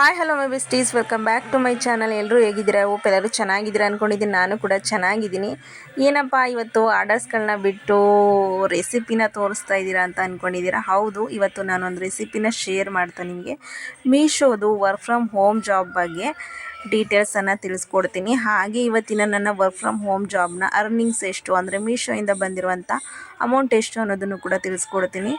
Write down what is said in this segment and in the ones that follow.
Hi hello my besties welcome back to my channel ಎಲ್ಲರೂ ಹೇಗಿದ್ದೀರಾ? ಓಪ್ ಎಲ್ಲರೂ ಚೆನ್ನಾಗಿದ್ದೀರಾ ಅಂದ್ಕೊಂಡಿದ್ದೀನಿ ನಾನು ಕೂಡ ಚೆನ್ನಾಗಿದ್ದೀನಿ. ಏನಪ್ಪ, ಇವತ್ತು ಆರ್ಡರ್ಸ್ಗಳನ್ನ ಬಿಟ್ಟು ರೆಸಿಪಿನ ತೋರಿಸ್ತಾ ಇದ್ದೀರಾ ಅಂತ ಅಂದ್ಕೊಂಡಿದ್ದೀರಾ ಹೌದು, ಇವತ್ತು ನಾನೊಂದು ರೆಸಿಪಿನ ಶೇರ್ ಮಾಡ್ತಾ ನಿಮಗೆ. ಮೀಶೋದು ವರ್ಕ್ ಫ್ರಮ್ ಹೋಮ್ ಜಾಬ್ ಬಗ್ಗೆ. ಡೀಟೇಲ್ಸನ್ನು ತಿಳಿಸ್ಕೊಡ್ತೀನಿ. ಹಾಗೆ ಇವತ್ತಿನ ನನ್ನ ವರ್ಕ್ ಫ್ರಮ್ ಹೋಮ್ ಜಾಬ್ನ ಅರ್ನಿಂಗ್ಸ್ ಎಷ್ಟು ಅಂದರೆ ಮೀಶೋಯಿಂದ ಬಂದಿರುವಂಥ ಅಮೌಂಟ್ ಎಷ್ಟು ಅನ್ನೋದನ್ನು ಕೂಡ ತಿಳಿಸ್ಕೊಡ್ತೀನಿ.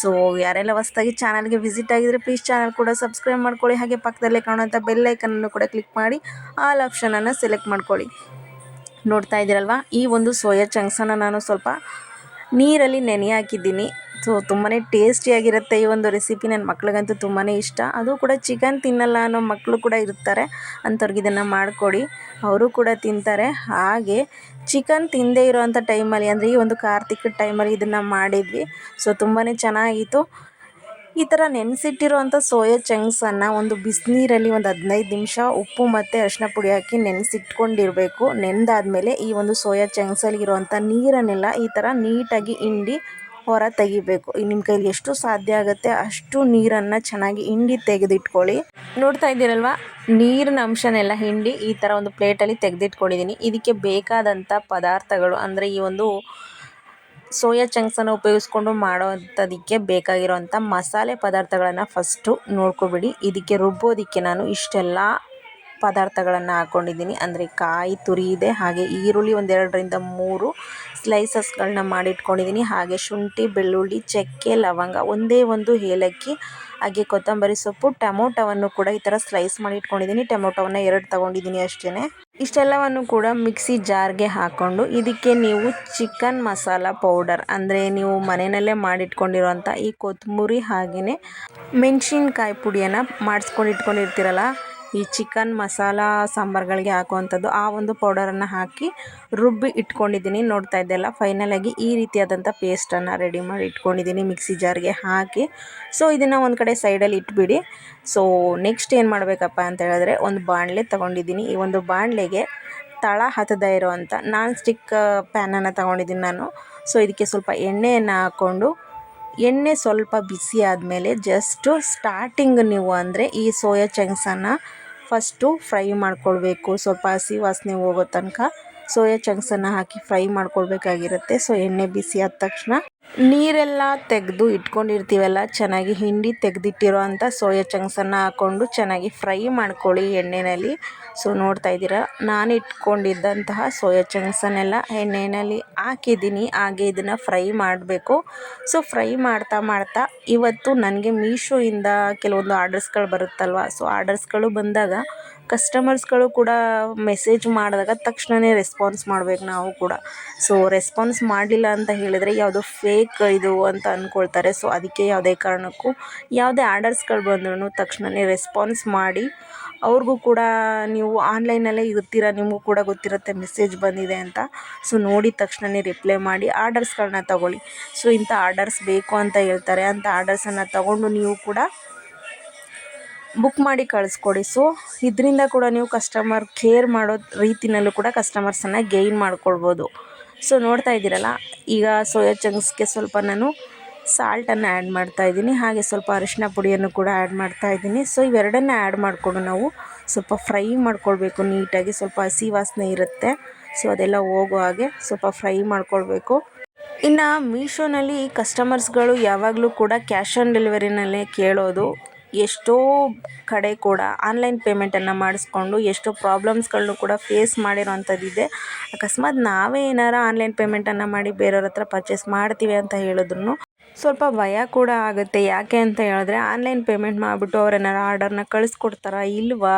ಸೊ ಯಾರೆಲ್ಲ ಹೊಸ್ದಾಗಿ ಚಾನಲ್ಗೆ ವಿಸಿಟ್ ಆಗಿದ್ರೆ ಪ್ಲೀಸ್ ಚಾನಲ್ ಕೂಡ ಸಬ್ಸ್ಕ್ರೈಬ್ ಮಾಡ್ಕೊಳ್ಳಿ. ಹಾಗೆ ಪಕ್ಕದಲ್ಲೇ ಕಾಣುವಂಥ ಬೆಲ್ ಐಕನನ್ನು ಕೂಡ ಕ್ಲಿಕ್ ಮಾಡಿ ಆಲ್ ಆಪ್ಷನನ್ನು ಸೆಲೆಕ್ಟ್ ಮಾಡ್ಕೊಳ್ಳಿ. ನೋಡ್ತಾ ಇದ್ದೀರಲ್ವ? ಈ ಒಂದು ಸೋಯಾ ಚಂಕ್ಸನ್ನು ನಾನು ಸ್ವಲ್ಪ ನೀರಲ್ಲಿ ನೆನೆ ಹಾಕಿದ್ದೀನಿ ಸೊ ತುಂಬಾ ಟೇಸ್ಟಿಯಾಗಿರುತ್ತೆ ಈ ಒಂದು ರೆಸಿಪಿ ನನ್ನ ಮಕ್ಳಿಗಂತೂ ತುಂಬಾ ಇಷ್ಟ. ಅದು ಕೂಡ ಚಿಕನ್ ತಿನ್ನಲ್ಲ ಅನ್ನೋ ಮಕ್ಕಳು ಕೂಡ ಇರ್ತಾರೆ. ಅಂಥವ್ರಿಗೆ ಇದನ್ನು ಮಾಡಿಕೊಡಿ. ಅವರು ಕೂಡ ತಿಂತಾರೆ. ಹಾಗೆ ಚಿಕನ್ ತಿಂದೇ ಇರೋವಂಥ ಟೈಮಲ್ಲಿ ಅಂದರೆ ಈ ಒಂದು ಕಾರ್ತಿಕ ಟೈಮಲ್ಲಿ ಇದನ್ನು ಮಾಡಿದ್ವಿ. ಸೊ ತುಂಬಾ ಚೆನ್ನಾಗಿತ್ತು. ಈ ಥರ ನೆನೆಸಿಟ್ಟಿರುವಂಥ ಸೋಯಾ ಚಂಕ್ಸನ್ನು ಒಂದು ಬಿಸಿನೀರಲ್ಲಿ ಒಂದು ಹದಿನೈದು ನಿಮಿಷ ಉಪ್ಪು ಮತ್ತು ಅರಿಶಿನ ಪುಡಿ ಹಾಕಿ ನೆನೆಸಿಟ್ಕೊಂಡಿರಬೇಕು. ನೆನೆದಾದ್ಮೇಲೆ ಈ ಒಂದು ಸೋಯಾ ಚಂಕ್ಸಲ್ಲಿ ಇರುವಂಥ ನೀರನ್ನೆಲ್ಲ ಈ ಥರ ನೀಟಾಗಿ ಹಿಂಡಿ ಹೊರ ತೆಗಿಬೇಕು. ನಿಮ್ಮ ಕೈಲಿ ಎಷ್ಟು ಸಾಧ್ಯ ಆಗುತ್ತೆ ಅಷ್ಟು ನೀರನ್ನು ಚೆನ್ನಾಗಿ ಹಿಂಡಿ ತೆಗೆದಿಟ್ಕೊಳ್ಳಿ. ನೋಡ್ತಾ ಇದ್ದೀರಲ್ವ? ನೀರಿನ ಅಂಶನೆಲ್ಲ ಹಿಂಡಿ ಈ ಥರ ಒಂದು ಪ್ಲೇಟಲ್ಲಿ ತೆಗೆದಿಟ್ಕೊಂಡಿದ್ದೀನಿ. ಇದಕ್ಕೆ ಬೇಕಾದಂಥ ಪದಾರ್ಥಗಳು ಅಂದರೆ ಈ ಒಂದು ಸೋಯಾ ಚಂಕ್ಸನ್ನು ಉಪಯೋಗಿಸ್ಕೊಂಡು ಮಾಡೋವಂಥದಕ್ಕೆ ಬೇಕಾಗಿರೋವಂಥ ಮಸಾಲೆ ಪದಾರ್ಥಗಳನ್ನು ಫಸ್ಟು ನೋಡ್ಕೊಬಿಡಿ. ಇದಕ್ಕೆ ರುಬ್ಬೋದಕ್ಕೆ ನಾನು ಇಷ್ಟೆಲ್ಲ ಪದಾರ್ಥಗಳನ್ನು ಹಾಕ್ಕೊಂಡಿದ್ದೀನಿ ಅಂದರೆ ಕಾಯಿ, ತುರಿ ಇದೆ. ಹಾಗೆ ಈರುಳ್ಳಿ ಒಂದೆರಡರಿಂದ ಮೂರು ಸ್ಲೈಸಸ್ಗಳನ್ನ ಮಾಡಿಟ್ಕೊಂಡಿದ್ದೀನಿ. ಹಾಗೆ ಶುಂಠಿ, ಬೆಳ್ಳುಳ್ಳಿ, ಚಕ್ಕೆ, ಲವಂಗ ಒಂದೇ ಒಂದು ಏಲಕ್ಕಿ, ಹಾಗೆ ಕೊತ್ತಂಬರಿ ಸೊಪ್ಪು, ಟೊಮೊಟೊವನ್ನು ಕೂಡ ಈ ಥರ ಸ್ಲೈಸ್ ಮಾಡಿ ಇಟ್ಕೊಂಡಿದ್ದೀನಿ ಟೊಮೊಟೊವನ್ನು ಎರಡು ತೊಗೊಂಡಿದ್ದೀನಿ ಅಷ್ಟೇ ಇಷ್ಟೆಲ್ಲವನ್ನು ಕೂಡ ಮಿಕ್ಸಿ ಜಾರ್ಗೆ ಹಾಕ್ಕೊಂಡು ಇದಕ್ಕೆ ನೀವು ಚಿಕನ್ ಮಸಾಲ ಪೌಡರ್ ಅಂದರೆ ನೀವು ಮನೆಯಲ್ಲೇ ಮಾಡಿಟ್ಕೊಂಡಿರುವಂಥ ಈ ಕೊತ್ತಂಬರಿ ಹಾಗೆಯೇ ಮೆಣಸಿನ್ಕಾಯಿ ಪುಡಿಯನ್ನು ಮಾಡಿಸ್ಕೊಂಡು ಇಟ್ಕೊಂಡಿರ್ತೀರಲ್ಲ ಈ ಚಿಕನ್ ಮಸಾಲ ಸಾಂಬಾರ್ಗಳಿಗೆ ಹಾಕುವಂಥದ್ದು, ಆ ಒಂದು ಪೌಡರನ್ನು ಹಾಕಿ ರುಬ್ಬಿ ಇಟ್ಕೊಂಡಿದ್ದೀನಿ. ನೋಡ್ತಾ ಇದ್ದೆಲ್ಲ ಫೈನಲಾಗಿ ಈ ರೀತಿಯಾದಂಥ ಪೇಸ್ಟನ್ನು ರೆಡಿ ಮಾಡಿ ಇಟ್ಕೊಂಡಿದ್ದೀನಿ ಮಿಕ್ಸಿ ಜಾರ್ಗೆ ಹಾಕಿ. ಸೊ ಇದನ್ನು ಒಂದು ಕಡೆ ಸೈಡಲ್ಲಿ ಇಟ್ಬಿಡಿ. ಸೊ ನೆಕ್ಸ್ಟ್ ಏನು ಮಾಡಬೇಕಪ್ಪ ಅಂತ ಹೇಳಿದ್ರೆ, ಒಂದು ಬಾಣಲೆ ತೊಗೊಂಡಿದ್ದೀನಿ. ಈ ಒಂದು ಬಾಣಲೆಗೆ ತಳ ಹತ್ತದೇ ಇರೋವಂಥ ನಾನ್ ಸ್ಟಿಕ್ ಪ್ಯಾನನ್ನು ತೊಗೊಂಡಿದ್ದೀನಿ ನಾನು. ಸೊ ಇದಕ್ಕೆ ಸ್ವಲ್ಪ ಎಣ್ಣೆಯನ್ನು ಹಾಕ್ಕೊಂಡು ಎಣ್ಣೆ ಸ್ವಲ್ಪ ಬಿಸಿ ಆದಮೇಲೆ ಜಸ್ಟು ಸ್ಟಾರ್ಟಿಂಗ್ ನೀವು ಅಂದರೆ ಈ ಸೋಯಾ ಚಂಕ್ಸನ್ನು ಫಸ್ಟು ಫ್ರೈ ಮಾಡ್ಕೊಳ್ಬೇಕು. ಸ್ವಲ್ಪ ಹಸಿ ವಾಸನೆ ಹೋಗೋ ತನಕ ಸೋಯಾ ಚಂಕ್ಸನ್ನು ಹಾಕಿ ಫ್ರೈ ಮಾಡ್ಕೊಳ್ಬೇಕಾಗಿರುತ್ತೆ. ಸೊ ಎಣ್ಣೆ ಬಿಸಿ ಆದ ತಕ್ಷಣ ನೀರೆಲ್ಲ ತೆಗೆದು ಇಟ್ಕೊಂಡಿರ್ತೀವಲ್ಲ, ಚೆನ್ನಾಗಿ ಹಿಂಡಿ ತೆಗೆದಿಟ್ಟಿರೋ ಅಂಥ ಸೋಯಾ ಚಂಕ್ಸನ್ನು ಹಾಕ್ಕೊಂಡು ಚೆನ್ನಾಗಿ ಫ್ರೈ ಮಾಡ್ಕೊಳ್ಳಿ ಎಣ್ಣೆಯಲ್ಲಿ ಸೊ, ನೋಡ್ತಾ ಇದ್ದೀರಾ? ನಾನು ಇಟ್ಕೊಂಡಿದ್ದಂತಹ ಸೋಯಾ ಚಂಕ್ಸನ್ನೆಲ್ಲ ಎಣ್ಣೆಯಲ್ಲಿ ಹಾಕಿದ್ದೀನಿ. ಹಾಗೆ ಇದನ್ನು ಫ್ರೈ ಮಾಡಬೇಕು. ಸೊ, ಫ್ರೈ ಮಾಡ್ತಾ ಮಾಡ್ತಾ ಇವತ್ತು ನನಗೆ ಮೀಶೋಯಿಂದ ಕೆಲವೊಂದು ಆರ್ಡರ್ಸ್ಗಳು ಬರುತ್ತಲ್ವ? ಸೊ, ಆರ್ಡರ್ಸ್ಗಳು ಬಂದಾಗ ಕಸ್ಟಮರ್ಸ್ಗಳು ಕೂಡ ಮೆಸೇಜ್ ಮಾಡಿದಾಗ ತಕ್ಷಣವೇ ರೆಸ್ಪಾನ್ಸ್ ಮಾಡ್ಬೇಕು ನಾವು ಕೂಡ. ಸೊ ರೆಸ್ಪಾನ್ಸ್ ಮಾಡಲಿಲ್ಲ ಅಂತ ಹೇಳಿದರೆ ಯಾವುದೋ ಫೇಕ್ ಇದು ಅಂತ ಅಂದ್ಕೊಳ್ತಾರೆ ಸೊ ಅದಕ್ಕೆ ಯಾವುದೇ ಕಾರಣಕ್ಕೂ ಯಾವುದೇ ಆರ್ಡರ್ಸ್ಗಳು ಬಂದ್ರೂ ತಕ್ಷಣವೇ ರೆಸ್ಪಾನ್ಸ್ ಮಾಡಿ. ಅವ್ರಿಗೂ ಕೂಡ ನೀವು ಆನ್ಲೈನಲ್ಲೇ ಇರ್ತೀರ, ನಿಮಗೂ ಕೂಡ ಗೊತ್ತಿರುತ್ತೆ ಮೆಸೇಜ್ ಬಂದಿದೆ ಅಂತ. ಸೊ ನೋಡಿದ ತಕ್ಷಣವೇ ರಿಪ್ಲೈ ಮಾಡಿ ಆರ್ಡರ್ಸ್ಗಳನ್ನ ತಗೊಳ್ಳಿ. ಸೊ ಇಂಥ ಆರ್ಡರ್ಸ್ ಬೇಕು ಅಂತ ಹೇಳ್ತಾರೆ. ಅಂಥ ಆರ್ಡರ್ಸನ್ನು ತಗೊಂಡು ನೀವು ಕೂಡ ಬುಕ್ ಮಾಡಿ ಕಳಿಸ್ಕೊಡಿ. ಸೊ ಇದರಿಂದ ಕೂಡ ನೀವು ಕಸ್ಟಮರ್ ಕೇರ್ ಮಾಡೋ ರೀತಿಯಲ್ಲೂ ಕೂಡ ಕಸ್ಟಮರ್ಸನ್ನು ಗೈನ್ ಮಾಡ್ಕೊಳ್ಬೋದು. ಸೊ ನೋಡ್ತಾ ಇದ್ದೀರಲ್ಲ, ಈಗ ಸೋಯಾ ಚಂಕ್ಸ್ಗೆ ಸ್ವಲ್ಪ ನಾನು ಸಾಲ್ಟನ್ನು ಆ್ಯಡ್ ಮಾಡ್ತಾಯಿದ್ದೀನಿ ಹಾಗೆ ಸ್ವಲ್ಪ ಅರಿಶಿನ ಪುಡಿಯನ್ನು ಕೂಡ ಆ್ಯಡ್ ಮಾಡ್ತಾಯಿದ್ದೀನಿ ಸೊ ಇವೆರಡನ್ನು ಆ್ಯಡ್ ಮಾಡಿಕೊಂಡು ನಾವು ಸ್ವಲ್ಪ ಫ್ರೈ ಮಾಡ್ಕೊಳ್ಬೇಕು. ನೀಟಾಗಿ ಸ್ವಲ್ಪ ಹಸಿ ವಾಸನೆ ಇರುತ್ತೆ. ಸೊ ಅದೆಲ್ಲ ಹೋಗೋ ಹಾಗೆ ಸ್ವಲ್ಪ ಫ್ರೈ ಮಾಡ್ಕೊಳ್ಬೇಕು. ಇನ್ನು ಮೀಶೋನಲ್ಲಿ ಕಸ್ಟಮರ್ಸ್ಗಳು ಯಾವಾಗಲೂ ಕೂಡ ಕ್ಯಾಶ್ ಆನ್ ಡೆಲಿವರಿನಲ್ಲೇ ಕೇಳೋದು. ಎಷ್ಟೋ ಕಡೆ ಕೂಡ ಆನ್ಲೈನ್ ಪೇಮೆಂಟನ್ನು ಮಾಡಿಸ್ಕೊಂಡು ಎಷ್ಟೋ ಪ್ರಾಬ್ಲಮ್ಸ್ಗಳನ್ನು ಕೂಡ ಫೇಸ್ ಮಾಡಿರೋವಂಥದ್ದಿದೆ ಅಕಸ್ಮಾತ್ ನಾವೇ ಏನಾರು ಆನ್ಲೈನ್ ಪೇಮೆಂಟನ್ನು ಮಾಡಿ ಬೇರೆಯವ್ರ ಹತ್ರ ಪರ್ಚೇಸ್ ಮಾಡ್ತೀವಿ ಅಂತ ಹೇಳಿದ್ರು ಸ್ವಲ್ಪ ಭಯ ಕೂಡ ಆಗುತ್ತೆ. ಯಾಕೆ ಅಂತ ಹೇಳಿದ್ರೆ, ಆನ್ಲೈನ್ ಪೇಮೆಂಟ್ ಮಾಡಿಬಿಟ್ಟು ಅವ್ರು ಏನಾರು ಆರ್ಡರ್ನ ಕಳಿಸ್ಕೊಡ್ತಾರಾ ಇಲ್ವಾ?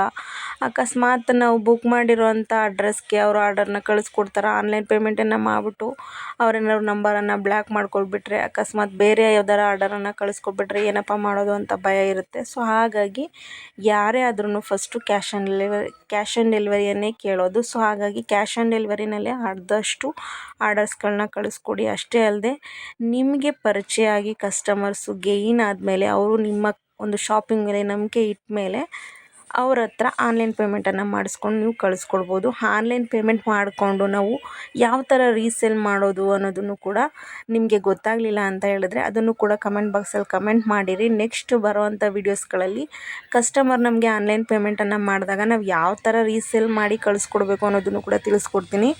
ಅಕಸ್ಮಾತ್ ನಾವು ಬುಕ್ ಮಾಡಿರೋವಂಥ ಅಡ್ರೆಸ್ಗೆ ಅವರು ಆರ್ಡರ್ನ ಕಳಿಸ್ಕೊಡ್ತಾರಾ? ಆನ್ಲೈನ್ ಪೇಮೆಂಟನ್ನು ಮಾಡಿಬಿಟ್ಟು ಅವ್ರೇನಾದ್ರು ನಂಬರನ್ನು ಬ್ಲ್ಯಾಕ್ ಮಾಡ್ಕೊಳ್ಬಿಟ್ರೆ, ಅಕಸ್ಮಾತ್ ಬೇರೆ ಯಾವ್ದಾರು ಆರ್ಡರನ್ನು ಕಳಿಸ್ಕೊಟ್ಬಿಟ್ರೆ ಏನಪ್ಪ ಮಾಡೋದು ಅಂತ ಭಯ ಇರುತ್ತೆ. ಸೊ, ಹಾಗಾಗಿ ಯಾರೇ ಆದ್ರೂ first cash on delivery cash on ಡೆಲಿವರಿಯನ್ನೇ ಕೇಳೋದು. ಸೊ, ಹಾಗಾಗಿ ಕ್ಯಾಶ್ ಆನ್ ಡೆಲಿವರಿನಲ್ಲೇ ಅರ್ಧಷ್ಟು ಆರ್ಡರ್ಸ್ಗಳನ್ನ ಕಳಿಸ್ಕೊಡಿ. ಅಷ್ಟೇ ಅಲ್ಲದೆ ನಿಮಗೆ ಪರಿಚಯ ಆಗಿ ಕಸ್ಟಮರ್ಸು ಗೇಯ್ನ್ ಆದಮೇಲೆ ಅವರು ನಿಮ್ಮ ಒಂದು ಶಾಪಿಂಗ್ ಮೇಲೆ ನಂಬಿಕೆ ಇಟ್ಟ ಮೇಲೆ ಅವ್ರ ಹತ್ರ ಆನ್ಲೈನ್ ಪೇಮೆಂಟನ್ನು ಮಾಡಿಸ್ಕೊಂಡು ನೀವು ಕಳಿಸ್ಕೊಡ್ಬೋದು. ಆನ್ಲೈನ್ ಪೇಮೆಂಟ್ ಮಾಡಿಕೊಂಡು ನಾವು ಯಾವ ಥರ ರೀಸೇಲ್ ಮಾಡೋದು ಅನ್ನೋದನ್ನು ಕೂಡ ನಿಮಗೆ ಗೊತ್ತಾಗಲಿಲ್ಲ ಅಂತ ಹೇಳಿದ್ರೆ ಅದನ್ನು ಕೂಡ ಕಮೆಂಟ್ ಬಾಕ್ಸಲ್ಲಿ ಕಮೆಂಟ್ ಮಾಡಿರಿ. ನೆಕ್ಸ್ಟ್ ಬರೋವಂಥ ವೀಡಿಯೋಸ್ಗಳಲ್ಲಿ ಕಸ್ಟಮರ್ ನಮಗೆ ಆನ್ಲೈನ್ ಪೇಮೆಂಟನ್ನು ಮಾಡಿದಾಗ ನಾವು ಯಾವ ಥರ ರೀಸೇಲ್ ಮಾಡಿ ಕಳಿಸ್ಕೊಡ್ಬೇಕು ಅನ್ನೋದನ್ನು ಕೂಡ ತಿಳಿಸ್ಕೊಡ್ತೀನಿ.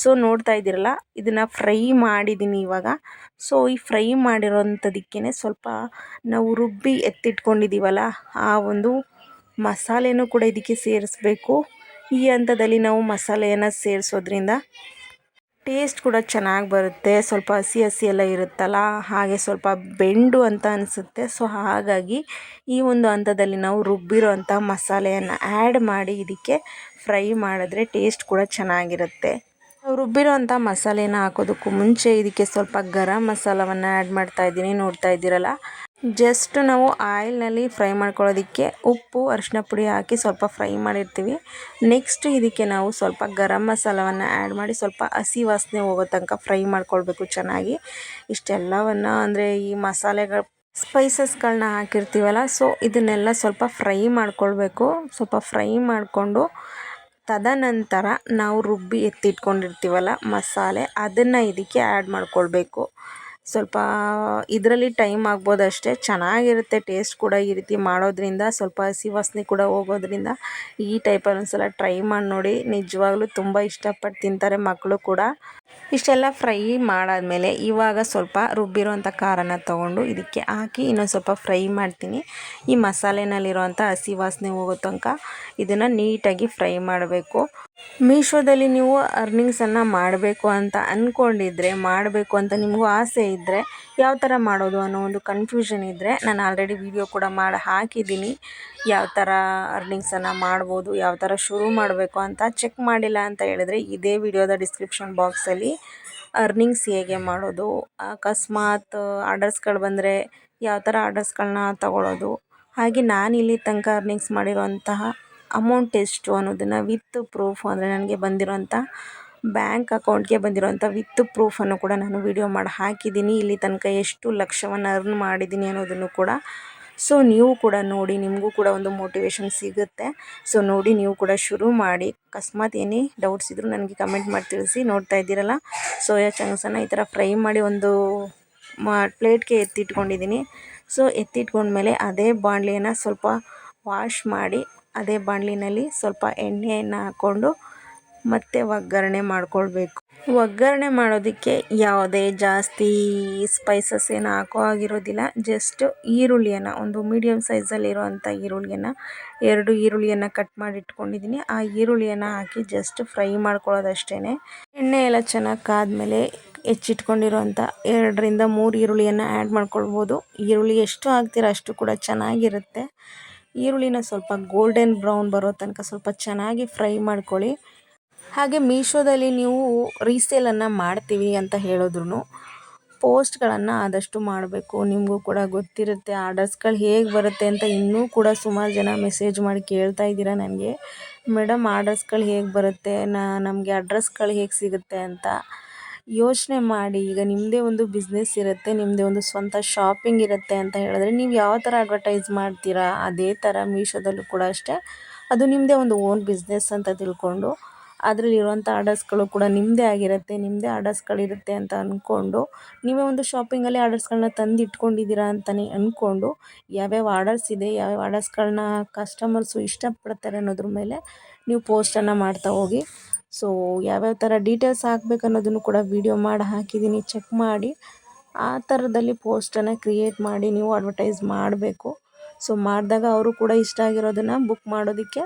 ಸೊ ನೋಡ್ತಾ ಇದ್ದೀರಲ್ಲ, ಇದನ್ನು ಫ್ರೈ ಮಾಡಿದ್ದೀನಿ ಇವಾಗ. ಸೊ ಈ ಫ್ರೈ ಮಾಡಿರೋಂಥದಕ್ಕೇ ಸ್ವಲ್ಪ ನಾವು ರುಬ್ಬಿ ಎತ್ತಿಟ್ಕೊಂಡಿದ್ದೀವಲ್ಲ, ಆ ಒಂದು ಮಸಾಲೆನೂ ಕೂಡ ಇದಕ್ಕೆ ಸೇರಿಸ್ಬೇಕು. ಈ ಹಂತದಲ್ಲಿ ನಾವು ಮಸಾಲೆಯನ್ನು ಸೇರಿಸೋದ್ರಿಂದ ಟೇಸ್ಟ್ ಕೂಡ ಚೆನ್ನಾಗಿ ಬರುತ್ತೆ. ಸ್ವಲ್ಪ ಹಸಿ ಹಸಿ ಎಲ್ಲ ಇರುತ್ತಲ್ಲ, ಹಾಗೆ ಸ್ವಲ್ಪ ಬೆಂಡು ಅಂತ ಅನಿಸುತ್ತೆ. ಸೊ ಹಾಗಾಗಿ ಈ ಒಂದು ಹಂತದಲ್ಲಿ ನಾವು ರುಬ್ಬಿರೋ ಅಂಥ ಮಸಾಲೆಯನ್ನು ಆ್ಯಡ್ ಮಾಡಿ ಇದಕ್ಕೆ ಫ್ರೈ ಮಾಡಿದ್ರೆ ಟೇಸ್ಟ್ ಕೂಡ ಚೆನ್ನಾಗಿರುತ್ತೆ. ರುಬ್ಬಿರೋ ಅಂಥ ಮಸಾಲೆನ ಹಾಕೋದಕ್ಕೂ ಮುಂಚೆ ಇದಕ್ಕೆ ಸ್ವಲ್ಪ ಗರಂ ಮಸಾಲವನ್ನು ಆ್ಯಡ್ ಮಾಡ್ತಾ ಇದ್ದೀನಿ. ನೋಡ್ತಾ ಇದ್ದೀರಲ್ಲ? ಜಸ್ಟ್ ನಾವು ಆಯಿಲ್ನಲ್ಲಿ ಫ್ರೈ ಮಾಡ್ಕೊಳ್ಳೋದಕ್ಕೆ ಉಪ್ಪು ಅರಿಶಿನ ಪುಡಿ ಹಾಕಿ ಸ್ವಲ್ಪ ಫ್ರೈ ಮಾಡಿರ್ತೀವಿ. ನೆಕ್ಸ್ಟ್ ಇದಕ್ಕೆ ನಾವು ಸ್ವಲ್ಪ ಗರಂ ಮಸಾಲವನ್ನು ಆ್ಯಡ್ ಮಾಡಿ ಸ್ವಲ್ಪ ಹಸಿ ವಾಸನೆ ಹೋಗೋ ತನಕ ಫ್ರೈ ಮಾಡ್ಕೊಳ್ಬೇಕು ಚೆನ್ನಾಗಿ. ಇಷ್ಟೆಲ್ಲವನ್ನು ಅಂದರೆ ಈ ಮಸಾಲೆಗಳು ಸ್ಪೈಸಸ್ಗಳನ್ನ ಹಾಕಿರ್ತೀವಲ್ಲ ಸೊ ಇದನ್ನೆಲ್ಲ ಸ್ವಲ್ಪ ಫ್ರೈ ಮಾಡ್ಕೊಳ್ಬೇಕು. ಸ್ವಲ್ಪ ಫ್ರೈ ಮಾಡಿಕೊಂಡು ತದನಂತರ ನಾವು ರುಬ್ಬಿ ಎತ್ತಿಟ್ಕೊಂಡಿರ್ತೀವಲ್ಲ ಮಸಾಲೆ, ಅದನ್ನು ಇದಕ್ಕೆ ಆ್ಯಡ್ ಮಾಡ್ಕೊಳ್ಬೇಕು. ಸ್ವಲ್ಪ ಇದರಲ್ಲಿ ಟೈಮ್ ಆಗ್ಬೋದು ಅಷ್ಟೇ. ಚೆನ್ನಾಗಿರುತ್ತೆ ಟೇಸ್ಟ್ ಕೂಡ ಈ ರೀತಿ ಮಾಡೋದ್ರಿಂದ. ಸ್ವಲ್ಪ ಹಸಿ ವಾಸನೆ ಕೂಡ ಹೋಗೋದ್ರಿಂದ ಈ ಟೈಪಲ್ಲಿ ಒಂದು ಸಲ ಟ್ರೈ ಮಾಡಿ ನೋಡಿ. ನಿಜವಾಗ್ಲೂ ತುಂಬ ಇಷ್ಟಪಟ್ಟು ತಿಂತಾರೆ ಮಕ್ಕಳು ಕೂಡ. ಇಷ್ಟೆಲ್ಲ ಫ್ರೈ ಮಾಡಾದಮೇಲೆ ಇವಾಗ ಸ್ವಲ್ಪ ರುಬ್ಬಿರೋವಂಥ ಖಾರನ ತೊಗೊಂಡು ಇದಕ್ಕೆ ಹಾಕಿ ಇನ್ನೊಂದು ಸ್ವಲ್ಪ ಫ್ರೈ ಮಾಡ್ತೀನಿ. ಈ ಮಸಾಲೆನಲ್ಲಿರುವಂಥ ಹಸಿ ವಾಸನೆ ಹೋಗೋ ತನಕ ಇದನ್ನು ನೀಟಾಗಿ ಫ್ರೈ ಮಾಡಬೇಕು. ಮೀಶೋದಲ್ಲಿ ನೀವು ಅರ್ನಿಂಗ್ಸನ್ನು ಮಾಡಬೇಕು ಅಂತ ಅಂದ್ಕೊಂಡಿದ್ರೆ ಮಾಡಬೇಕು ಅಂತ ನಿಮಗೂ ಆಸೆ ಇದ್ದರೆ ಯಾವ ಥರ ಮಾಡೋದು ಅನ್ನೋ ಒಂದು ಕನ್ಫ್ಯೂಷನ್ ಇದ್ದರೆ ನಾನು ಆಲ್ರೆಡಿ ವಿಡಿಯೋ ಕೂಡ ಮಾಡಿ, ಹಾಕಿದ್ದೀನಿ. ಯಾವ ಥರ ಅರ್ನಿಂಗ್ಸನ್ನು ಮಾಡ್ಬೋದು, ಯಾವ ಥರ ಶುರು ಮಾಡಬೇಕು ಅಂತ ಚೆಕ್ ಮಾಡಿಲ್ಲ ಅಂತ ಹೇಳಿದ್ರೆ ಇದೇ ವಿಡಿಯೋದ ಡಿಸ್ಕ್ರಿಪ್ಷನ್ ಬಾಕ್ಸಲ್ಲಿ ಅರ್ನಿಂಗ್ಸ್ ಹೇಗೆ ಮಾಡೋದು, ಅಕಸ್ಮಾತ್ ಆರ್ಡರ್ಸ್ಗಳು ಬಂದರೆ ಯಾವ ಥರ ಆರ್ಡರ್ಸ್ಗಳನ್ನ ತಗೊಳ್ಳೋದು ಹಾಗೆ ನಾನು ಇಲ್ಲಿ ತನಕ ಅರ್ನಿಂಗ್ಸ್ ಮಾಡಿರೋಂತಹ ಅಮೌಂಟ್ ಎಷ್ಟು ಅನ್ನೋದನ್ನು ವಿತ್ ಪ್ರೂಫ್ ಅಂದರೆ ನನಗೆ ಬಂದಿರೋಂಥ ಬ್ಯಾಂಕ್ ಅಕೌಂಟ್ಗೆ ಬಂದಿರೋಂಥ ವಿತ್ ಪ್ರೂಫನ್ನು ಕೂಡ ನಾನು ವಿಡಿಯೋ ಮಾಡಿ ಹಾಕಿದ್ದೀನಿ. ಇಲ್ಲಿ ತನಕ ಎಷ್ಟು ಲಕ್ಷವನ್ನು ಅರ್ನ್ ಮಾಡಿದ್ದೀನಿ ಅನ್ನೋದನ್ನು ಕೂಡ ಸೊ ನೀವು ಕೂಡ ನೋಡಿ, ನಿಮಗೂ ಕೂಡ ಒಂದು ಮೋಟಿವೇಶನ್ ಸಿಗುತ್ತೆ. ಸೊ ನೋಡಿ, ನೀವು ಕೂಡ ಶುರು ಮಾಡಿ. ಅಕಸ್ಮಾತ್ ಏನೇ ಡೌಟ್ಸ್ ಇದ್ದರೂ ನನಗೆ ಕಮೆಂಟ್ ಮಾಡಿ ತಿಳಿಸಿ. ನೋಡ್ತಾ ಇದ್ದೀರಲ್ಲ? ಸೋಯಾ ಚಂಕ್ಸನ್ನು ಈ ಥರ ಫ್ರೈ ಮಾಡಿ ಒಂದು ಮಾ ಪ್ಲೇಟ್ಗೆ ಎತ್ತಿಟ್ಕೊಂಡಿದ್ದೀನಿ. ಸೊ ಎತ್ತಿಟ್ಕೊಂಡ್ಮೇಲೆ ಅದೇ ಬಾಣಲಿಯನ್ನು ಸ್ವಲ್ಪ ವಾಶ್ ಮಾಡಿ ಅದೇ ಬಾಣಲಿನಲ್ಲಿ ಸ್ವಲ್ಪ ಎಣ್ಣೆಯನ್ನು ಹಾಕ್ಕೊಂಡು ಮತ್ತೆ ಒಗ್ಗರಣೆ ಮಾಡ್ಕೊಳ್ಬೇಕು. ಒಗ್ಗರಣೆ ಮಾಡೋದಕ್ಕೆ ಯಾವುದೇ ಜಾಸ್ತಿ ಸ್ಪೈಸಸ್ ಏನು ಹಾಕೋ ಆಗಿರೋದಿಲ್ಲ ಜಸ್ಟ್ ಈರುಳ್ಳಿಯನ್ನು, ಒಂದು ಮೀಡಿಯಮ್ ಸೈಜಲ್ಲಿರುವಂಥ ಈರುಳ್ಳಿಯನ್ನು, ಎರಡು ಈರುಳ್ಳಿಯನ್ನು ಕಟ್ ಮಾಡಿ ಇಟ್ಕೊಂಡಿದ್ದೀನಿ. ಆ ಈರುಳ್ಳಿಯನ್ನು ಹಾಕಿ ಜಸ್ಟ್ ಫ್ರೈ ಮಾಡ್ಕೊಳ್ಳೋದಷ್ಟೇ ಎಣ್ಣೆ ಎಲ್ಲ ಚೆನ್ನಾಗಿ ಕಾದ್ಮೇಲೆ ಹೆಚ್ಚಿಟ್ಕೊಂಡಿರುವಂಥ ಎರಡರಿಂದ ಮೂರು ಈರುಳ್ಳಿಯನ್ನು ಆ್ಯಡ್ ಮಾಡ್ಕೊಳ್ಬೋದು. ಈರುಳ್ಳಿ ಎಷ್ಟು ಹಾಕ್ತೀರ ಅಷ್ಟು ಕೂಡ ಚೆನ್ನಾಗಿರುತ್ತೆ. ಈರುಳ್ಳಿನ ಸ್ವಲ್ಪ ಗೋಲ್ಡನ್ ಬ್ರೌನ್ ಬರೋ ತನಕ ಸ್ವಲ್ಪ ಚೆನ್ನಾಗಿ ಫ್ರೈ ಮಾಡ್ಕೊಳ್ಳಿ. ಹಾಗೆ ಮೀಶೋದಲ್ಲಿ ನೀವು ರೀಸೇಲನ್ನು ಮಾಡ್ತೀವಿ ಅಂತ ಹೇಳಿದ್ರು ಪೋಸ್ಟ್ಗಳನ್ನು ಆದಷ್ಟು ಮಾಡಬೇಕು. ನಿಮಗೂ ಕೂಡ ಗೊತ್ತಿರುತ್ತೆ ಆರ್ಡರ್ಸ್ಗಳು ಹೇಗೆ ಬರುತ್ತೆ ಅಂತ ಇನ್ನೂ ಕೂಡ ಸುಮಾರು ಜನ ಮೆಸೇಜ್ ಮಾಡಿ ಕೇಳ್ತಾ ಇದ್ದೀರಾ ನನಗೆ. ಮೇಡಮ್ ಆರ್ಡರ್ಸ್ಗಳು ಹೇಗೆ ಬರುತ್ತೆ? ನಾ, ನಮಗೆ ಅಡ್ರೆಸ್ಗಳು ಹೇಗೆ ಸಿಗುತ್ತೆ? ಅಂತ. ಯೋಚನೆ ಮಾಡಿ, ಈಗ ನಿಮ್ಮದೇ ಒಂದು ಬಿಸ್ನೆಸ್ ಇರುತ್ತೆ ನಿಮ್ಮದೇ ಒಂದು ಸ್ವಂತ ಶಾಪಿಂಗ್ ಇರುತ್ತೆ ಅಂತ ಹೇಳಿದ್ರೆ ನೀವು ಯಾವ ಥರ ಅಡ್ವರ್ಟೈಸ್ ಮಾಡ್ತೀರಾ? ಅದೇ ಥರ ಮೀಶೋದಲ್ಲೂ ಕೂಡ ಅಷ್ಟೇ. ಅದು ನಿಮ್ಮದೇ ಒಂದು ಓನ್ ಬಿಸ್ನೆಸ್ ಅಂತ ತಿಳ್ಕೊಂಡು ಅದರಲ್ಲಿರುವಂಥ ಆರ್ಡರ್ಸ್ಗಳು ಕೂಡ ನಿಮ್ಮದೇ ಆಗಿರುತ್ತೆ ನಿಮ್ಮದೇ ಆರ್ಡರ್ಸ್ಗಳಿರುತ್ತೆ ಅಂತ ಅಂದ್ಕೊಂಡು ನೀವೇ ಒಂದು ಶಾಪಿಂಗಲ್ಲಿ ಆರ್ಡರ್ಸ್ಗಳನ್ನ ತಂದು ಇಟ್ಕೊಂಡಿದ್ದೀರಾ ಅಂತಲೇ ಅಂದ್ಕೊಂಡು ಯಾವ್ಯಾವ ಆರ್ಡರ್ಸ್ ಇದೆ, ಯಾವ್ಯಾವ ಆರ್ಡರ್ಸ್ಗಳನ್ನ ಕಸ್ಟಮರ್ಸು ಇಷ್ಟಪಡ್ತಾರೆ ಅನ್ನೋದ್ರ ಮೇಲೆ ನೀವು ಪೋಸ್ಟನ್ನು ಮಾಡ್ತಾ ಹೋಗಿ ಸೊ ಯಾವ್ಯಾವ ಥರ ಡೀಟೇಲ್ಸ್ ಹಾಕ್ಬೇಕು ಅನ್ನೋದನ್ನು ಕೂಡ ವೀಡಿಯೋ ಮಾಡಿ ಹಾಕಿದ್ದೀನಿ ಚೆಕ್ ಮಾಡಿ. ಆ ಥರದಲ್ಲಿ ಪೋಸ್ಟನ್ನು ಕ್ರಿಯೇಟ್ ಮಾಡಿ ನೀವು ಅಡ್ವರ್ಟೈಸ್ ಮಾಡಬೇಕು. ಸೊ ಮಾಡಿದಾಗ ಅವರು ಕೂಡ ಇಷ್ಟ ಆಗಿರೋದನ್ನು ಬುಕ್ ಮಾಡೋದಕ್ಕೆ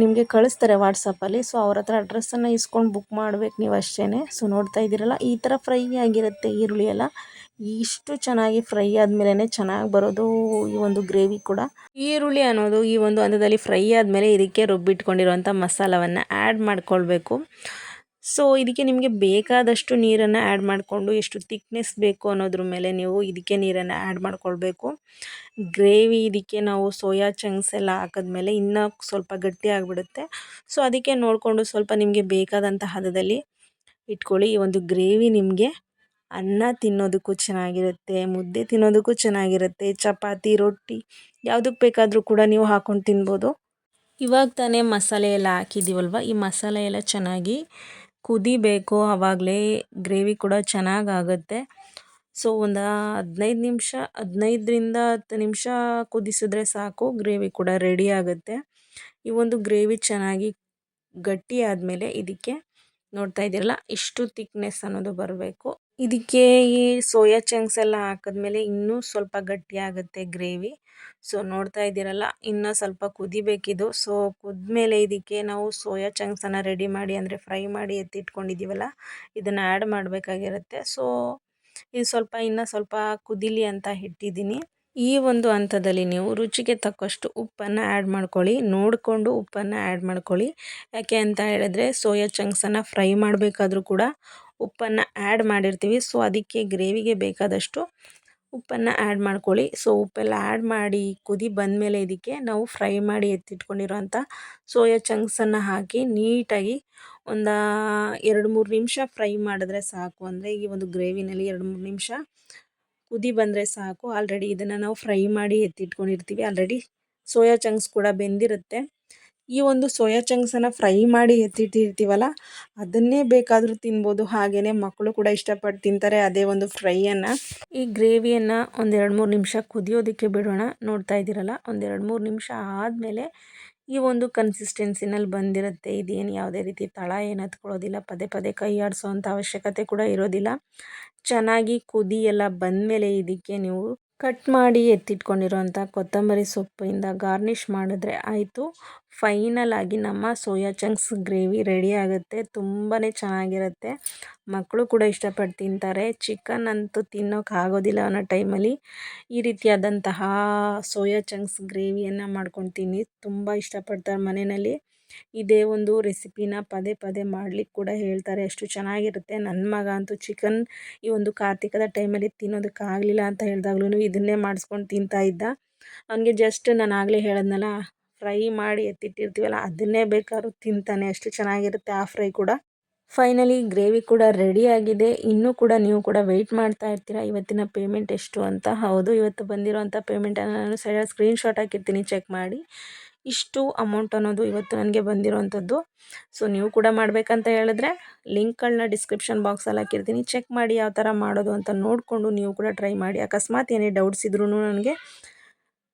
ನಿಮಗೆ ಕಳಿಸ್ತಾರೆ ವಾಟ್ಸಪ್ಪಲ್ಲಿ ಸೊ ಅವ್ರ ಹತ್ರ ಅಡ್ರೆಸ್ಸನ್ನು ಇಸ್ಕೊಂಡು ಬುಕ್ ಮಾಡ್ಬೇಕು ನೀವು ಅಷ್ಟೇ ಸೊ ನೋಡ್ತಾ ಇದ್ದೀರಲ್ಲ, ಈ ಥರ ಫ್ರೈ ಆಗಿರುತ್ತೆ ಈರುಳ್ಳಿ ಎಲ್ಲ. ಇಷ್ಟು ಚೆನ್ನಾಗಿ ಫ್ರೈ ಆದಮೇಲೆ ಚೆನ್ನಾಗಿ ಬರೋದು ಈ ಒಂದು ಗ್ರೇವಿ ಕೂಡ. ಈರುಳ್ಳಿ ಅನ್ನೋದು ಈ ಒಂದು ಹಂತದಲ್ಲಿ ಫ್ರೈ ಆದಮೇಲೆ ಇದಕ್ಕೆ ರುಬ್ಬಿಟ್ಕೊಂಡಿರುವಂಥ ಮಸಾಲವನ್ನು ಆ್ಯಡ್ ಮಾಡ್ಕೊಳ್ಬೇಕು. ಸೊ ಇದಕ್ಕೆ ನಿಮಗೆ ಬೇಕಾದಷ್ಟು ನೀರನ್ನು ಆ್ಯಡ್ ಮಾಡಿಕೊಂಡು ಎಷ್ಟು ತಿಕ್ನೆಸ್ ಬೇಕು ಅನ್ನೋದ್ರ ಮೇಲೆ ನೀವು ಇದಕ್ಕೆ ನೀರನ್ನು ಆ್ಯಡ್ ಮಾಡ್ಕೊಳ್ಬೇಕು. ಗ್ರೇವಿ ಇದಕ್ಕೆ ನಾವು ಸೋಯಾ ಚಂಕ್ಸ್ ಎಲ್ಲ ಹಾಕಿದ್ಮೇಲೆ ಇನ್ನೂ ಸ್ವಲ್ಪ ಗಟ್ಟಿ ಆಗಿಬಿಡುತ್ತೆ. ಸೊ ಅದಕ್ಕೆ ನೋಡಿಕೊಂಡು ಸ್ವಲ್ಪ ನಿಮಗೆ ಬೇಕಾದಂಥ ಹದದಲ್ಲಿ ಇಟ್ಕೊಳ್ಳಿ. ಈ ಒಂದು ಗ್ರೇವಿ ನಿಮಗೆ ಅನ್ನ ತಿನ್ನೋದಕ್ಕೂ ಚೆನ್ನಾಗಿರುತ್ತೆ, ಮುದ್ದೆ ತಿನ್ನೋದಕ್ಕೂ ಚೆನ್ನಾಗಿರುತ್ತೆ, ಚಪಾತಿ, ರೊಟ್ಟಿ ಯಾವುದಕ್ಕೆ ಬೇಕಾದರೂ ಕೂಡ ನೀವು ಹಾಕ್ಕೊಂಡು ತಿನ್ಬೋದು. ಇವಾಗ ತಾನೇ ಮಸಾಲೆ ಎಲ್ಲ ಹಾಕಿದ್ದೀವಲ್ವ ಈ ಮಸಾಲೆ ಎಲ್ಲ ಚೆನ್ನಾಗಿ ಕುದಿಬೇಕು ಆವಾಗಲೇ ಗ್ರೇವಿ ಕೂಡ ಚೆನ್ನಾಗಾಗುತ್ತೆ. ಸೊ, ಒಂದು ಹದಿನೈದು ನಿಮಿಷ, ಹದಿನೈದರಿಂದ ಹತ್ತು ನಿಮಿಷ ಕುದಿಸಿದ್ರೆ ಸಾಕು, ಗ್ರೇವಿ ಕೂಡ ರೆಡಿ ಆಗುತ್ತೆ. ಈ ಒಂದು ಗ್ರೇವಿ ಚೆನ್ನಾಗಿ ಗಟ್ಟಿ ಆದಮೇಲೆ ಇದಕ್ಕೆ ನೋಡ್ತಾ ಇದ್ದೀರಲ್ಲ, ಇಷ್ಟು ತಿಕ್ನೆಸ್ ಅನ್ನೋದು ಬರಬೇಕು. ಇದಕ್ಕೆ ಈ ಸೋಯಾ ಚಂಕ್ಸ್ ಎಲ್ಲ ಹಾಕಿದ್ಮೇಲೆ ಇನ್ನೂ ಸ್ವಲ್ಪ ಗಟ್ಟಿ ಆಗುತ್ತೆ ಗ್ರೇವಿ ಸೊ ನೋಡ್ತಾ ಇದ್ದೀರಲ್ಲ, ಇನ್ನೂ ಸ್ವಲ್ಪ ಕುದಿಬೇಕಿದು. ಸೊ ಕುದ್ಮೇಲೆ ಇದಕ್ಕೆ ನಾವು ಸೋಯಾ ಚಂಕ್ಸನ್ನು ರೆಡಿ ಮಾಡಿ, ಅಂದರೆ ಫ್ರೈ ಮಾಡಿ ಎತ್ತಿಟ್ಕೊಂಡಿದ್ದೀವಲ್ಲ, ಇದನ್ನು ಆ್ಯಡ್ ಮಾಡಬೇಕಾಗಿರುತ್ತೆ. ಸೊ ಇದು ಸ್ವಲ್ಪ, ಇನ್ನೂ ಸ್ವಲ್ಪ ಕುದೀಲಿ ಅಂತ ಇಟ್ಟಿದ್ದೀನಿ ಈ ಒಂದು ಹಂತದಲ್ಲಿ ನೀವು ರುಚಿಗೆ ತಕ್ಕಷ್ಟು ಉಪ್ಪನ್ನು ಆ್ಯಡ್ ಮಾಡ್ಕೊಳ್ಳಿ. ನೋಡಿಕೊಂಡು ಉಪ್ಪನ್ನು ಆ್ಯಡ್ ಮಾಡ್ಕೊಳ್ಳಿ. ಯಾಕೆ ಅಂತ ಹೇಳಿದ್ರೆ ಸೋಯಾ ಚಂಕ್ಸನ್ನು ಫ್ರೈ ಮಾಡಬೇಕಾದ್ರೂ ಕೂಡ ಉಪ್ಪನ್ನು ಆ್ಯಡ್ ಮಾಡಿರ್ತೀವಿ. ಸೊ ಅದಕ್ಕೆ ಗ್ರೇವಿಗೆ ಬೇಕಾದಷ್ಟು ಉಪ್ಪನ್ನು ಆ್ಯಡ್ ಮಾಡ್ಕೊಳ್ಳಿ. ಸೊ ಉಪ್ಪೆಲ್ಲ ಆ್ಯಡ್ ಮಾಡಿ ಕುದಿ ಬಂದಮೇಲೆ ಇದಕ್ಕೆ ನಾವು ಫ್ರೈ ಮಾಡಿ ಎತ್ತಿಟ್ಕೊಂಡಿರೋಂಥ ಸೋಯಾ ಚಂಕ್ಸನ್ನು ಹಾಕಿ ನೀಟಾಗಿ ಒಂದು ಎರಡು ಮೂರು ನಿಮಿಷ ಫ್ರೈ ಮಾಡಿದ್ರೆ ಸಾಕು. ಅಂದರೆ ಈ ಒಂದು ಗ್ರೇವಿನಲ್ಲಿ ಎರಡು ಮೂರು ನಿಮಿಷ ಕುದಿ ಬಂದರೆ ಸಾಕು. ಆಲ್ರೆಡಿ ಇದನ್ನು ನಾವು ಫ್ರೈ ಮಾಡಿ ಎತ್ತಿಟ್ಕೊಂಡಿರ್ತೀವಿ. ಆಲ್ರೆಡಿ ಸೋಯಾ ಚಂಕ್ಸ್ ಕೂಡ ಬೆಂದಿರುತ್ತೆ. ಈ ಒಂದು ಸೋಯಾ ಚಂಕ್ಸನ್ನು ಫ್ರೈ ಮಾಡಿ ಎತ್ತಿಟ್ಟಿರ್ತೀವಲ್ಲ, ಅದನ್ನೇ ಬೇಕಾದರೂ ತಿನ್ಬೋದು. ಹಾಗೆಯೇ ಮಕ್ಕಳು ಕೂಡ ಇಷ್ಟಪಟ್ಟು ತಿಂತಾರೆ ಅದೇ ಒಂದು ಫ್ರೈಯನ್ನು ಈ ಗ್ರೇವಿಯನ್ನು ಒಂದೆರಡು ಮೂರು ನಿಮಿಷ ಕುದಿಯೋದಕ್ಕೆ ಬಿಡೋಣ. ನೋಡ್ತಾ ಇದ್ದೀರಲ್ಲ, ಒಂದೆರಡು ಮೂರು ನಿಮಿಷ ಆದಮೇಲೆ ಈ ಒಂದು ಕನ್ಸಿಸ್ಟೆನ್ಸಿನಲ್ಲಿ ಬಂದಿರುತ್ತೆ. ಇದೇನು ಯಾವುದೇ ರೀತಿ ತಳ ಏನು ಹತ್ಕೊಳ್ಳೋದಿಲ್ಲ, ಪದೇ ಪದೇ ಕೈ ಆಡಿಸೋ ಅಂಥ ಅವಶ್ಯಕತೆ ಕೂಡ ಇರೋದಿಲ್ಲ. ಚೆನ್ನಾಗಿ ಕುದಿ ಎಲ್ಲ ಬಂದಮೇಲೆ ಇದಕ್ಕೆ ನೀವು ಕಟ್ ಮಾಡಿ ಎತ್ತಿಟ್ಕೊಂಡಿರುವಂಥ ಕೊತ್ತಂಬರಿ ಸೊಪ್ಪಿಂದ ಗಾರ್ನಿಷ್ ಮಾಡಿದ್ರೆ ಆಯಿತು. ಫೈನಲ್ ಆಗಿ ನಮ್ಮ ಸೋಯಾ ಚಂಕ್ಸ್ ಗ್ರೇವಿ ರೆಡಿ ಆಗುತ್ತೆ. ತುಂಬಾ ಚೆನ್ನಾಗಿರುತ್ತೆ. ಮಕ್ಕಳು ಕೂಡ ಇಷ್ಟಪಟ್ಟು ತಿಂತಾರೆ. ಚಿಕನ್ ಅಂತೂ ತಿನ್ನೋಕೆ ಆಗೋದಿಲ್ಲ ಅನ್ನೋ ಟೈಮಲ್ಲಿ ಈ ರೀತಿಯಾದಂತಹ ಸೋಯಾ ಚಂಕ್ಸ್ ಗ್ರೇವಿಯನ್ನು ಮಾಡ್ಕೊಂಡು ತಿನ್ನಿ. ತುಂಬ ಇಷ್ಟಪಡ್ತಾರೆ ಮನೆಯಲ್ಲಿ. ಇದೇ ಒಂದು ರೆಸಿಪಿನ ಪದೇ ಪದೇ ಮಾಡ್ಲಿಕ್ಕೆ ಕೂಡ ಹೇಳ್ತಾರೆ. ಅಷ್ಟು ಚೆನ್ನಾಗಿರುತ್ತೆ. ನನ್ನ ಮಗ ಅಂತೂ ಚಿಕನ್ ಈ ಒಂದು ಕಾರ್ತಿಕದ ಟೈಮಲ್ಲಿ ತಿನ್ನೋದಕ್ಕಾಗಲಿಲ್ಲ ಅಂತ ಹೇಳಿದಾಗ್ಲೂ ಇದನ್ನೇ ಮಾಡಿಸ್ಕೊಂಡು ತಿಂತಾ ಇದ್ದ. ಅವನಿಗೆ ಜಸ್ಟ್ ನಾನು ಆಗಲೇ ಹೇಳಿದ್ನಲ್ಲ, ಫ್ರೈ ಮಾಡಿ ಎತ್ತಿಟ್ಟಿರ್ತೀವಲ್ಲ ಅದನ್ನೇ ಬೇಕಾದ್ರೂ ತಿಂತಾನೆ. ಅಷ್ಟು ಚೆನ್ನಾಗಿರುತ್ತೆ ಆ ಫ್ರೈ ಕೂಡ. ಫೈನಲಿ ಗ್ರೇವಿ ಕೂಡ ರೆಡಿ ಆಗಿದೆ. ಇನ್ನೂ ಕೂಡ ನೀವು ಕೂಡ ವೆಯ್ಟ್ ಮಾಡ್ತಾ ಇರ್ತೀರಾ? ಇವತ್ತಿನ ಪೇಮೆಂಟ್ ಎಷ್ಟು ಅಂತ? ಹೌದು, ಇವತ್ತು ಬಂದಿರೋಂಥ ಪೇಮೆಂಟನ್ನು ನಾನು ಸೈಡಲ್ಲಿ ಸ್ಕ್ರೀನ್ಶಾಟ್ ಹಾಕಿರ್ತೀನಿ. ಚೆಕ್ ಮಾಡಿ. ಇಷ್ಟು ಅಮೌಂಟ್ ಅನ್ನೋದು ಇವತ್ತು ನನಗೆ ಬಂದಿರುವಂಥದ್ದು ಸೊ ನೀವು ಕೂಡ ಮಾಡಬೇಕಂತ ಹೇಳಿದ್ರೆ ಲಿಂಕ್ಗಳನ್ನ ಡಿಸ್ಕ್ರಿಪ್ಷನ್ ಬಾಕ್ಸಲ್ಲಿ ಹಾಕಿರ್ತೀನಿ. ಚೆಕ್ ಮಾಡಿ ಯಾವ ಥರ ಮಾಡೋದು ಅಂತ ನೋಡಿಕೊಂಡು ನೀವು ಕೂಡ ಟ್ರೈ ಮಾಡಿ. ಅಕಸ್ಮಾತ್ ಏನೇ ಡೌಟ್ಸ್ ಇದ್ರೂ ನನಗೆ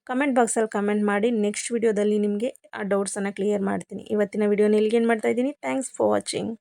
ಕಮೆಂಟ್ ಬಾಕ್ಸಲ್ಲಿ ಕಮೆಂಟ್ ಮಾಡಿ. ನೆಕ್ಸ್ಟ್ ವಿಡಿಯೋದಲ್ಲಿ ನಿಮಗೆ ಆ ಡೌಟ್ಸನ್ನು ಕ್ಲಿಯರ್ ಮಾಡ್ತೀನಿ. ಇವತ್ತಿನ ವಿಡಿಯೋನ ಇಲ್ಲಿಗೇನು ಮಾಡ್ತಾಯಿದ್ದೀನಿ ಥ್ಯಾಂಕ್ಸ್ ಫಾರ್ ವಾಚಿಂಗ್